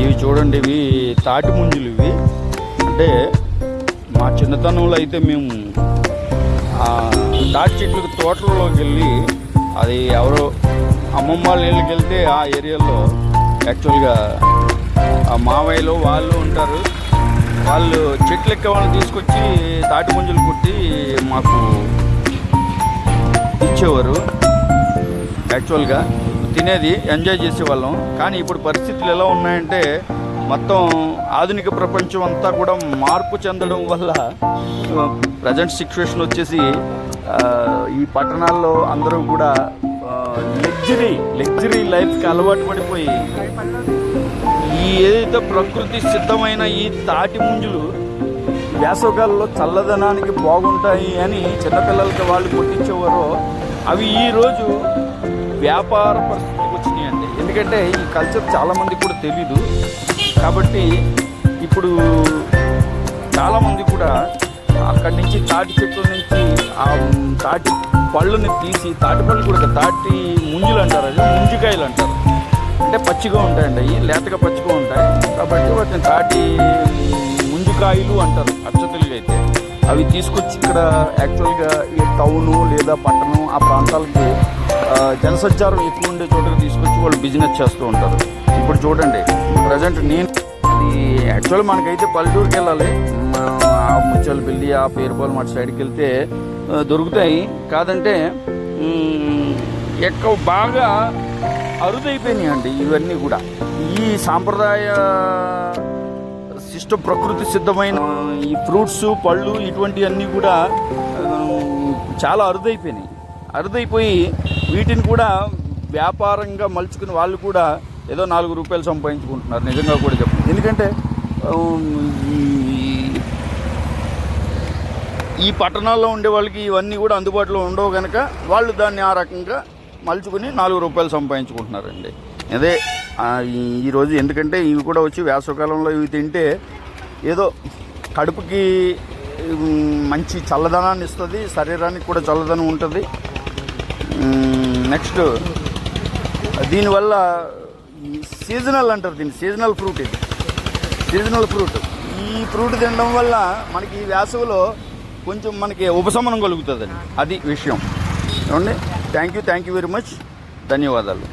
ఇవి చూడండి ఇవి తాటి ముంజులు ఇవి. అంటే మా చిన్నతనంలో అయితే మేము ఆ తాటి చెట్లకు వెళ్ళి అది ఎవరో అమ్మమ్మ వాళ్ళ ఇళ్ళకి వెళ్తే ఆ ఏరియాలో యాక్చువల్గా ఆ మావయ్యలు వాళ్ళు ఉంటారు. వాళ్ళు చెట్లు ఎక్కే వాళ్ళని తీసుకొచ్చి తాటి ముంజలు కుట్టి మాకు ఇచ్చేవారు. యాక్చువల్గా తినేది ఎంజాయ్ చేసేవాళ్ళం. కానీ ఇప్పుడు పరిస్థితులు ఎలా ఉన్నాయంటే మొత్తం ఆధునిక ప్రపంచం అంతా కూడా మార్పు చెందడం వల్ల ప్రజెంట్ సిచ్యువేషన్ వచ్చేసి ఈ పట్టణాల్లో అందరూ కూడా లగ్జరీ లగ్జరీ లైఫ్కి అలవాటు పడిపోయి ఈ ఏదైతే ప్రకృతి సిద్ధమైన ఈ తాటి ముంజులు వేసవకాలంలో చల్లదనానికి బాగుంటాయి అని చిన్నపిల్లలకి వాళ్ళు కొట్టించేవారో అవి ఈరోజు వ్యాపార పరిస్థితికి వచ్చినాయండి. ఎందుకంటే ఈ కల్చర్ చాలామంది కూడా తెలీదు. కాబట్టి ఇప్పుడు చాలామంది కూడా అక్కడి నుంచి తాటి చెట్ల నుంచి ఆ తాటి పళ్ళుని తీసి తాటి పళ్ళు కూడా తాటి ముంజులు అంటారు అది ముంజికాయలు అంటారు. అంటే పచ్చిగా ఉంటాయండి అవి లేతగా పచ్చిగా ఉంటాయి. కాబట్టి వాటిని తాటి ముంజికాయలు అంటారు అచ్చతులుగా అయితే. అవి తీసుకొచ్చి ఇక్కడ యాక్చువల్గా ఈ టౌను లేదా పట్టణం ఆ ప్రాంతాలకి జనసంచారం ఎక్కువ ఉండే చోటకి తీసుకొచ్చి వాళ్ళు బిజినెస్ చేస్తూ ఉంటారు. ఇప్పుడు చూడండి ప్రజెంట్ నేను యాక్చువల్ మనకైతే పల్లెటూరుకి వెళ్ళాలి. ఆ ఆ ముచ్చలపల్లి ఆ పేరుపాలెం అటు సైడ్కి వెళ్తే దొరుకుతాయి. కాదంటే ఎక్కువ బాగా అరుదైపోయినాయి అండి ఇవన్నీ కూడా. ఈ సాంప్రదాయ శిష్ట ప్రకృతి సిద్ధమైన ఈ ఫ్రూట్స్ పళ్ళు ఇటువంటివన్నీ కూడా చాలా అరుదైపోయినాయి. అరుదైపోయి వీటిని కూడా వ్యాపారంగా మలుచుకుని వాళ్ళు కూడా ఏదో నాలుగు రూపాయలు సంపాదించుకుంటున్నారు. నిజంగా కూడా చెప్పండి ఎందుకంటే ఈ పట్టణాల్లో ఉండే వాళ్ళకి ఇవన్నీ కూడా అందుబాటులో ఉండవు కనుక వాళ్ళు దాన్ని ఆ రకంగా మలుచుకుని నాలుగు రూపాయలు సంపాదించుకుంటున్నారండి. అదే ఈరోజు ఎందుకంటే ఇవి కూడా వచ్చి వేసవకాలంలో ఇవి తింటే ఏదో కడుపుకి మంచి చల్లదనాన్ని ఇస్తుంది శరీరానికి కూడా చల్లదనం ఉంటుంది. నెక్స్ట్ దీనివల్ల ఈ సీజనల్ అంటారు దీన్ని సీజనల్ ఫ్రూట్ ఇది. Seasonal fruit. ఈ ఫ్రూట్ తినడం వల్ల మనకి ఈ వేసవిలో కొంచెం మనకి ఉపశమనం కలుగుతుందండి. అది విషయం. ఏమండి? Thank you thank you very much ధన్యవాదాలు.